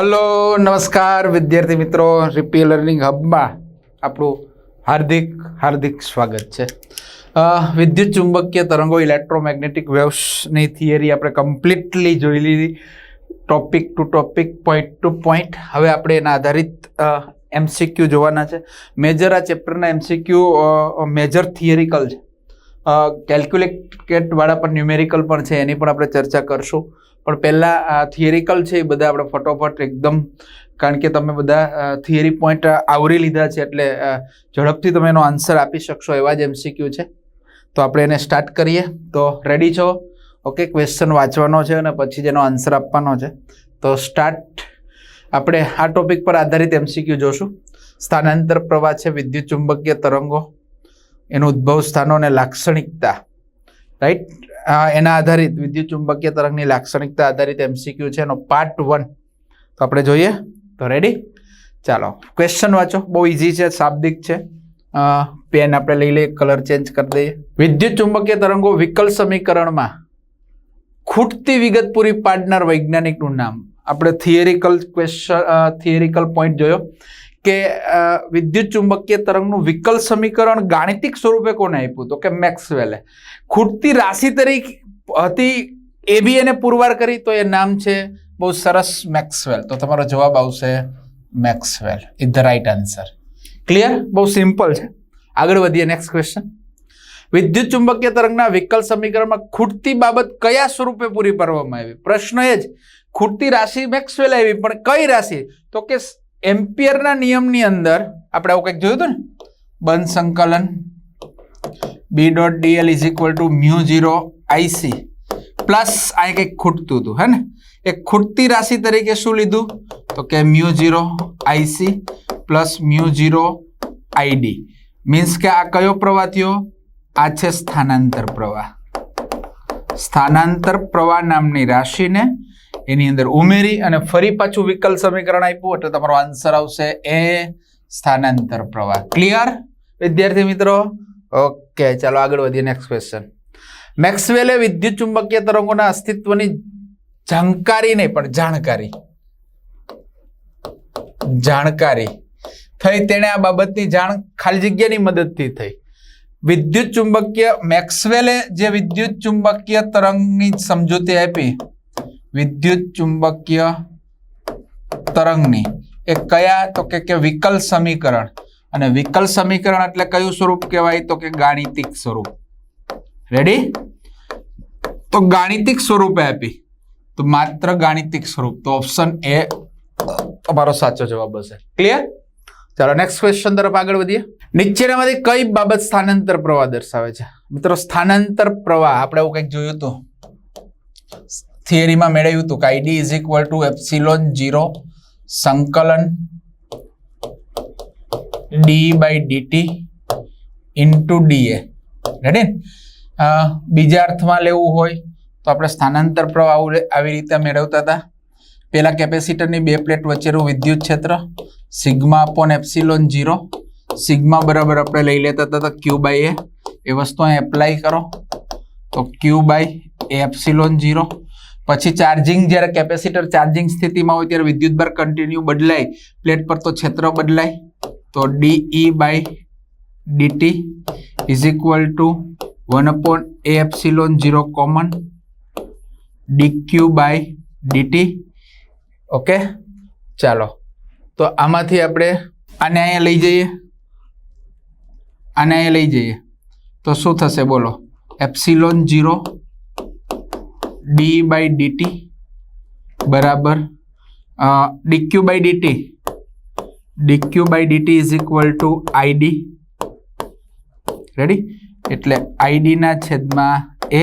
Hello, નમસ્કાર વિદ્યાર્થી મિત્રો રિપી લર્નિંગ હબમાં આપણું હાર્દિક હાર્દિક સ્વાગત છે. વિદ્યુત ચુંબકીય તરંગો, ઇલેક્ટ્રોમેગ્નેટિક વેવ્સની થિયરી આપણે કમ્પ્લીટલી જોઈ લીધી. Topic to topic point to point હવે આપણે એના આધારિત એમસીક્યુ જોવાના છે. મેજર આ ચેપ્ટરના એમસીક્યુ મેજર થિયરિકલ છે કેલ્ક્યુલેટવાળા પણ ન્યુમેરિકલ પણ છે, એની પણ આપણે ચર્ચા કરશું. પણ પહેલાં આ થિયરિકલ છે એ બધા આપણે ફટોફટ એકદમ, કારણ કે તમે બધા થિયરી પોઈન્ટ આવરી લીધા છે એટલે ઝડપથી તમે એનો આન્સર આપી શકશો એવા જ એમસીક્યુ છે. તો આપણે એને સ્ટાર્ટ કરીએ. તો રેડી છો? ઓકે ક્વેશ્ચન વાંચવાનો છે અને પછી જેનો આન્સર આપવાનો છે. તો સ્ટાર્ટ આપણે આ ટોપિક પર આધારિત એમસીક્યુ જોશું. સ્થાનાંતર પ્રવાહ છે વિદ્યુત ચુંબકીય તરંગો. એનું ઉદ્ભવ સ્થાનો અને લાક્ષણિકતા. રાઈટ એના આધારિત વિદ્યુત ચુંબકીય તરંગની લાક્ષણિકતા આધારિત એમસીક્યુ છે એનો પાર્ટ વન તો આપણે જોઈએ. તો રેડી ચાલો. ક્વેશ્ચન વાંચો. બહુ ઇઝી છે, શાબ્દિક છે. પેન આપણે લઈ લઈએ કલર ચેન્જ કરી દઈએ. વિદ્યુત ચુંબકીય તરંગો વિકલ સમીકરણમાં ખૂટતી વિગત પૂરી પાડનાર વૈજ્ઞાનિકનું નામ. આપણે થિયરિકલ ક્વેશ્ચન થિયરિકલ પોઈન્ટ જોયો. કે વિદ્યુત ચુંબકીય તરંગનું વિકલ સમીકરણ ગાણિતિક સ્વરૂપે કોને આપ્યું? તો કે મેક્સવેલે. ખૂટતી રાશિ તરીકે હતી એ બી એને પુરવાર કરી, તો એ નામ છે બહુ સરસ મેક્સવેલ. તો તમારો જવાબ આવશે Maxwell. Is the right answer clear બહુ સિમ્પલ છે. આગળ વધીએ નેક્સ્ટ ક્વેશ્ચન વિદ્યુત ચુંબકીય તરંગના વિકલ સમીકરણમાં ખૂટતી બાબત કયા સ્વરૂપે પૂરી પાડવામાં આવી? પ્રશ્ન એ જ. ખૂટતી રાશિ મેક્સવેલ આવી, પણ કઈ રાશિ? તો કે એમ્પિયરના નિયમની અંદર આપણે આવું કંઈક જોયું હતું ને? બંધ સંકલન B dot DL is equal to mu zero IC plus આ કંઈક ખૂટતું હતું, હે ને? એ ખૂટતી રાશિ તરીકે શું લીધું? તો કે mu zero IC plus mu zero ID means કે આ કયો પ્રવાહ થયો? આ છે સ્થાનાંતર પ્રવાહ. સ્થાનાંતર પ્રવાહ નામની રાશિને એની અંદર ઉમેરી અને ફરી પાછું વિકલ સમીકરણ આપ્યું એટલે તમારો આન્સર આવશે એ સ્થાનાંતર પ્રવાહ. ક્લિયર વિદ્યાર્થી મિત્રો? ઓકે ચાલો આગળ વધીએ નેક્સ્ટ ક્વેશ્ચન મેક્સવેલે વિદ્યુત ચુંબકીય તરંગોના અસ્તિત્વની જાણકારી નહીં, પણ જાણકારી. જાણકારી. થઈ તેણે આ બાબતની જાણ ખાલી જગ્યાની મદદથી થઈ. વિદ્યુત ચુંબકીય મેક્સવેલે જે વિદ્યુત ચુંબકીય તરંગની સમજૂતી આપી વિદ્યુત ચુંબકીય તરંગની. એ કયા? તો કે કે વિકલ સમીકરણ. અને વિકલ સમીકરણ એટલે કયું સ્વરૂપ કહેવાય? તો કે ગાણિતિક સ્વરૂપ. રેડી તો ગાણિતિક સ્વરૂપે આપી. તો માત્ર ગાણિતિક સ્વરૂપ. તો ઓપ્શન એ તમારો સાચો જવાબ હશે. ક્લિયર ચાલો નેક્સ્ટ ક્વેશ્ચન તરફ આગળ વધીએ. નીચેનામાંથી કઈ બાબત સ્થાનાંતર પ્રવાહ દર્શાવે છે? મિત્રો, સ્થાનાંતર પ્રવાહ, આપણે એવું કંઈક જોયું હતું. થિયરીમાં મેળવ્યું હતું કે ID is equal to epsilon zero સંકલન D by DT into DA ready બીજા અર્થમાં લેવું હોય તો આપણે સ્થાનાંતર પ્રવાહ આવું- રીતે મેળવતા હતા. પહેલાં કેપેસિટરની બે પ્લેટ વચ્ચેનું વિદ્યુત ક્ષેત્ર sigma upon epsilon zero sigma બરાબર આપણે લઈ લેતા હતા ક્યુ બાય એ એ વસ્તુ અહીં એપ્લાય કરો. તો Q by A epsilon zero પછી ચાર્જિંગ જ્યારે કેપેસિટર ચાર્જિંગ સ્થિતિમાં હોય ત્યારે વિદ્યુતભાર કન્ટિન્યુ બદલાય. પ્લેટ પર તો ક્ષેત્ર બદલાય. તો DE by DT is equal to one upon A epsilon zero common DQ by DT okay ચાલો. તો આમાંથી આપણે આને અહીંયા લઈ જઈએ. આને અહીંયા લઈ જઈએ. તો શું થશે બોલો? Epsilon zero D by DT બરાબર DQ by DT. DQ by DT is equal to ID ready એટલે આઈડીના છેદમાં એ.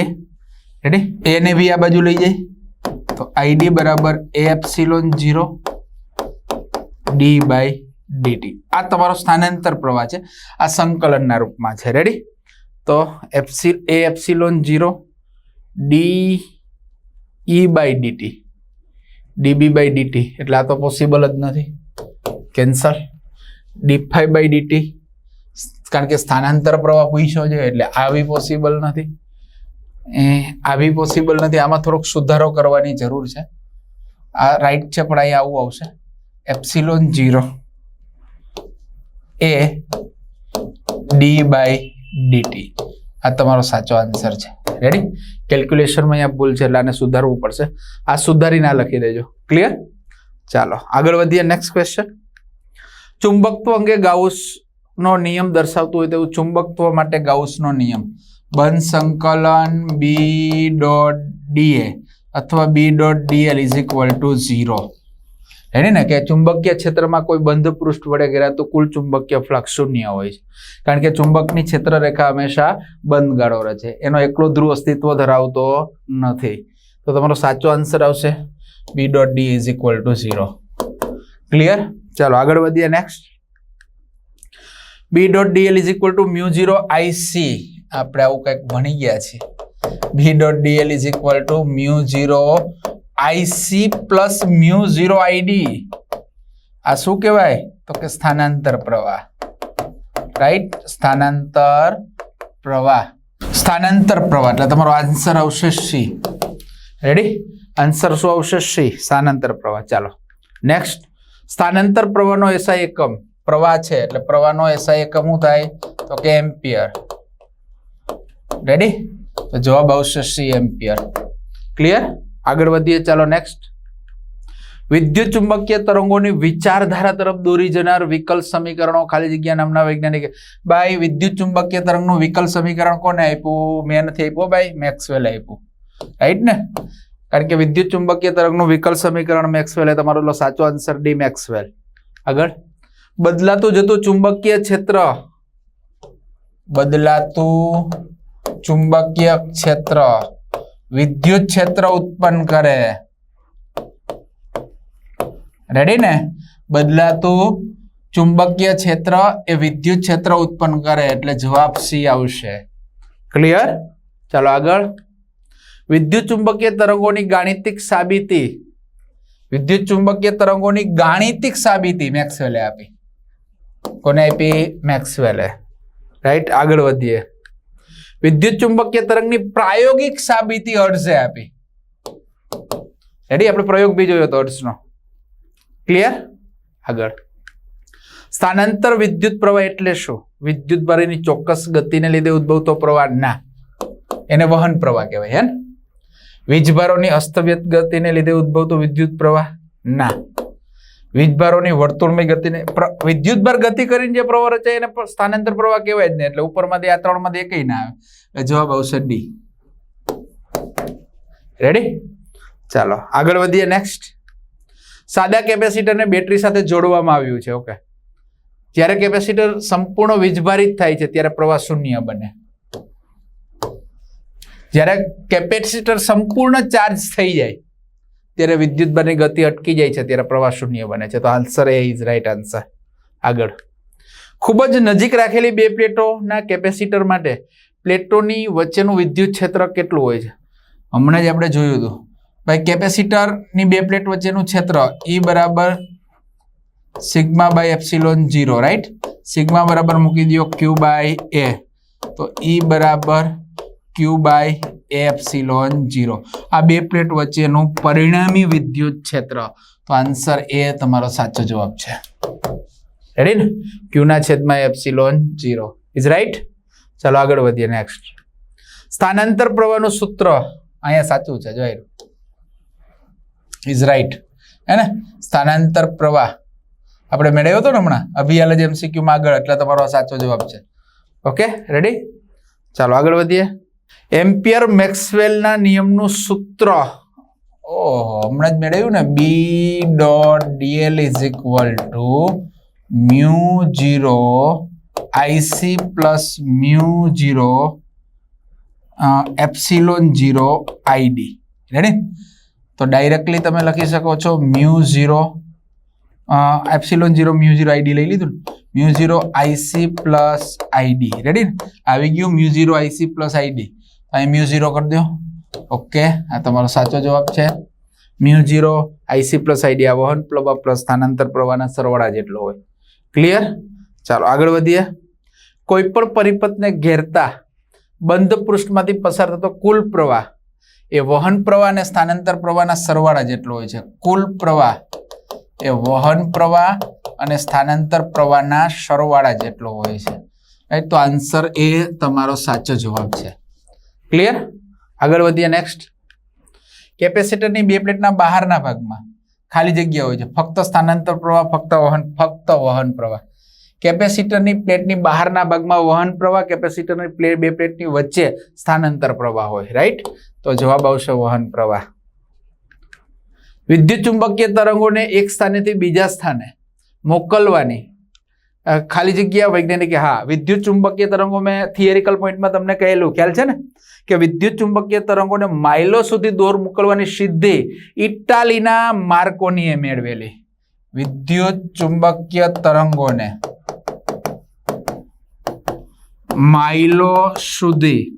રેડી એને બી આ બાજુ લઈ જાય. તો આઈડી બરાબર A epsilon zero D by DT. આ તમારો સ્થાનાંતર પ્રવાહ છે. આ સંકલનના રૂપમાં છે. રેડી તો epsi, A epsilon zero D E by DT DB by DT એટલે આ તો પોસિબલ જ નથી. Cancel D phi by DT કારણ કે સ્થાનાંતર પ્રવાહ પૂછ્યો છે, એટલે આ બી પોસિબલ નથી. એ, આ બી પોસિબલ નથી. આમાં થોડોક સુધારો કરવાની જરૂર છે. આ રાઈટ છે, પણ અહીંયા આવું આવશે. Epsilon zero A D by DT આ તમારો સાચો આન્સર છે. રેડી કેલ્ક્યુલેશનમાં અહીંયા ભૂલ છે એટલે આને સુધારવું પડશે. આ સુધારીને આ લખી દેજો. ક્લિયર ચાલો, આગળ વધીએ નેક્સ્ટ ક્વેશ્ચન ચુંબકત્વ અંગે ગાઉસનો નિયમ દર્શાવતું હોય તેવું ચુંબકત્વ માટે ગાઉસનો નિયમ. બંધ સંકલન બી ડોટ ડીએ અથવા B dot DL is equal to zero એને ને, કે ચુંબકીય ક્ષેત્રમાં કોઈ બંધ પૃષ્ઠ વડે ઘેરાતું કુલ ચુંબકીય ફ્લક્સ શૂન્ય હોય છે. કારણ કે ચુંબકની ક્ષેત્ર હંમેશા બંધ ગાળો રહે છે. એનો એકલો ધ્રુવ અસ્તિત્વ ધરાવતો નથી. તો તમારો સાચો આન્સર આવશે B dot D is equal to zero clear ચાલો, આગળ વધીએ next B dot DL is equal to mu zero IC આપણે આવું કંઈક ભણી ગયા છીએ. B dot DL is equal to mu zero IC plus mu zero ID આ શું કહેવાય? તો કે સ્થાનાંતર પ્રવાહ. રાઈટ સ્થાનાંતર પ્રવાહ. સ્થાનાંતર પ્રવાહ, એટલે તમારો આન્સર આવશે સી રેડી આન્સર શું આવશે? સી સ્થાનાંતર પ્રવાહ. ચાલો. નેક્સ્ટ સ્થાનાંતર પ્રવાહનો એસઆઈ એકમ. પ્રવાહ છે, એટલે પ્રવાહનો એસઆઈ એકમ શું થાય? તો કે એમ્પિયર. રેડી તો જવાબ આવશે સી એમ્પિયર. ક્લિયર આગળ વધીએ, ચાલો નેક્સ્ટ વિદ્યુત ચુંબકીય તરંગોની વિચારધારા તરફ દોરી જનાર વિકલ સમીકરણો. ખાલી જગ્યા નામના વૈજ્ઞાનિક ભાઈ વિદ્યુત ચુંબકીય તરંગનું વિકલ સમીકરણ કોને આપ્યું? મેં નથી આપ્યું ભાઈ, મેક્સવેલ આપ્યું. રાઈટ ને? કારણ કે વિદ્યુત ચુંબકીય તરંગનું વિકલ સમીકરણ મેક્સવેલ. એ તમારો સાચો આન્સર ડી મેક્સવેલ. આગળ. બદલાતું જતું ચુંબકીય ક્ષેત્ર. બદલાતું ચુંબકીય ક્ષેત્ર. વિદ્યુત ક્ષેત્ર ઉત્પન્ન કરે. રેડી ને? બદલાતું ચુંબકીય ક્ષેત્ર એ વિદ્યુત ક્ષેત્ર ઉત્પન્ન કરે, એટલે જવાબ સી આવશે. ક્લિયર ચાલો આગળ. વિદ્યુત ચુંબકીય તરંગોની ગાણિતિક સાબિતી. વિદ્યુત ચુંબકીય તરંગોની ગાણિતિક સાબિતી મેક્સવેલે આપી. કોને આપી? મેક્સવેલે. રાઈટ આગળ વધીએ. વિદ્યુત ચુંબકીય તરંગની પ્રાયોગિક સાબિતી અર્ઝે આપી. રેડી આપણે પ્રયોગ બી જોયો હતો હર્ષનો ક્લિયર આગળ. સ્થાનાંતર વિદ્યુત પ્રવાહ એટલે શું? વિદ્યુત ભારેની ચોક્કસ ગતિને લીધે ઉદ્ભવતો પ્રવાહ ના. એને વહન પ્રવાહ કહેવાય, હે વીજભારોની અસ્તવ્યસ્ત ગતિને લીધે ઉદ્ભવતો વિદ્યુત પ્રવાહ ના. વીજભારોની વર્તુળમય ગતિને વિદ્યુતભાર ગતિ કરીને જે પ્રવાહ રચાય એને સ્થાનાંતર પ્રવાહ કહેવાય જ ને. એટલે ઉપરમાંથી આ ત્રણમાંથી એકય ના આવે. જવાબ આવશે ડી. રેડી ચાલો, આગળ વધીએ નેક્સ્ટ સાદા કેપેસિટરને બેટરી સાથે જોડવામાં આવ્યું છે ઓકે જ્યારે કેપેસિટર સંપૂર્ણ વીજભારિત થાય છે, ત્યારે પ્રવાહ શૂન્ય બને. જ્યારે કેપેસિટર સંપૂર્ણ ચાર્જ થઈ જાય ત્યારે બની ગતિ અટકી જાય છે, ત્યારે પ્રવાહ શૂન્ય બને છે. તો answer A is right answer આગળ. ખૂબ જ નજીક રાખેલી બે પ્લેટોના કેપેસિટર માટે પ્લેટોની વચ્ચેનું વિદ્યુત ક્ષેત્ર કેટલું હોય છે? હમણાં જ આપણે જોયું હતું. ભાઈ, કેપેસિટરની બે પ્લેટ વચ્ચેનું ક્ષેત્ર ઈ બરાબર sigma by epsilon zero right sigma બરાબર મૂકી દો ક્યુ બાય એ તો ઈ બરાબર ક્યુ બાય એપ્સિલોન જીરો. આ બે પ્લેટ વચ્ચેનું પરિણામી વિદ્યુત ક્ષેત્ર. તો આન્સર એ તમારો સાચો જવાબ છે. રેડી ને? ક્યુના છેદમાં એપ્સિલોન જીરો. ઇઝ રાઈટ ચાલો આગળ વધીએ નેક્સ્ટ સ્થાનાંતર પ્રવાહનું સૂત્ર. અહીંયા સાચું છે, જોઈ ઇઝ રાઈટ હે ને? સ્થાનાંતર પ્રવાહ. આપણે મેળવ્યો હતો ને હમણાં? અભિયાલ જ એમસીક્યુમાં આગળ, એટલે તમારો સાચો જવાબ છે. ઓકે રેડી ચાલો આગળ વધીએ. એમ્પિયર મેક્સવેલના નિયમનું સૂત્ર. ઓહો, હમણાં જ મેળવ્યું ને. B dot DL is equal to mu zero IC plus mu zero epsilon zero ID ready તો ડાયરેક્ટલી તમે લખી શકો છો mu zero epsilon zero mu zero ID લઈ લીધું mu zero IC plus ID ready આવી ગયું mu zero IC plus ID અહીં મ્યુ ઝીરો કરી દો. ઓકે, આ તમારો સાચો જવાબ છે. Mu zero IC plus idea વહન પ્રવાહ પ્લસ સ્થાનાંતર પ્રવાહના સરવાળા જેટલો હોય. ક્લિયર ચાલો, આગળ વધીએ. કોઈ પણ પરિપથને ઘેરતા બંધ પૃષ્ઠમાંથી પસાર થતો કુલ પ્રવાહ એ વહન પ્રવાહ અને સ્થાનાંતર પ્રવાહના સરવાળા જેટલો હોય છે. કુલ પ્રવાહ એ વહન પ્રવાહ અને સ્થાનાંતર પ્રવાહના સરવાળા જેટલો હોય છે. રાઈટ તો આન્સર એ તમારો સાચો જવાબ છે. ક્લિયર આગળ વધીએ નેક્સ્ટ કેપેસિટરની બે પ્લેટના બહારના ભાગમાં ખાલી જગ્યા હોય છે. ફક્ત સ્થાનાંતર પ્રવાહ, ફક્ત વહન ફક્ત વહન પ્રવાહ. કેપેસિટરની પ્લેટની બહારના ભાગમાં વહન પ્રવાહ કેપેસિટરની પ્લેટ બે પ્લેટની વચ્ચે સ્થાનાંતર પ્રવાહ હોય રાઈટ તો જવાબ આવશે વહન પ્રવાહ. વિદ્યુત ચુંબકીય તરંગોને એક સ્થાનેથી બીજા સ્થાને મોકલવાની ખાલી જગ્યા વૈજ્ઞાનિક, હા, વિદ્યુત ચુંબકીય તરંગો મેં થિયરિકલ પોઈન્ટમાં તમને કહેલું. ખ્યાલ છે ને? કે વિદ્યુત ચુંબકીય તરંગોને માઇલો સુધી દોર મોકલવાની સિદ્ધિ ઇટાલીના માર્કોનીએ મેળવેલી. વિદ્યુત ચુંબકીય તરંગોને માઇલો સુધી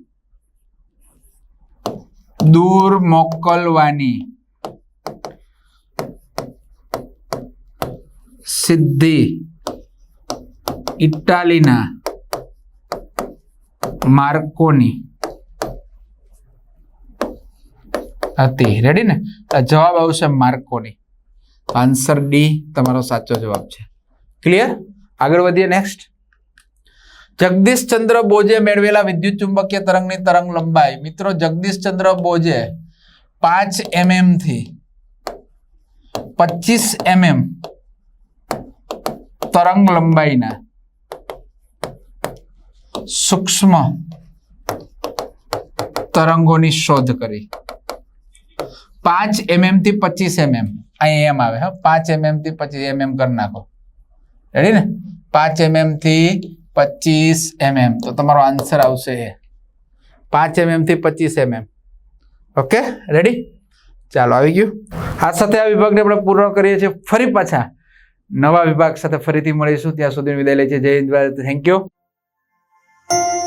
દૂર મોકલવાની સિદ્ધિ ઇટાલીના માર્કોની. હતી. રેડી ને? જવાબ આવશે માર્કોની. આન્સર ડી તમારો સાચો જવાબ છે. ક્લિયર આગળ વધીએ નેક્સ્ટ જગદીશચંદ્ર બોઝે મેળવેલા વિદ્યુત ચુંબકીય તરંગની તરંગ લંબાઈ. મિત્રો જગદીશચંદ્ર બોઝે પાંચ એમએમથી પચીસ એમએમ તરંગ લંબાઈના સૂક્ષ્મ તરંગોની શોધ કરી. પાંચ એમએમથી પચીસ એમએમ અહીં એમ આવે, હા. પાંચ એમએમથી પચીસ એમએમ કરી નાખો. રેડી ને? પાંચ એમએમથી પચીસ એમએમ તો તમારો આન્સર આવશે એ. પાંચ એમએમથી પચીસ એમએમ ઓકે રેડી ચાલો, આવી ગયું. આ સાથે આ વિભાગને આપણે પૂર્ણ કરીએ છીએ. ફરી પાછા નવા વિભાગ સાથે ફરીથી મળીશું. ત્યાં સુધી વિદાય લઈએ છે જય હિન્દ થેન્ક યુ you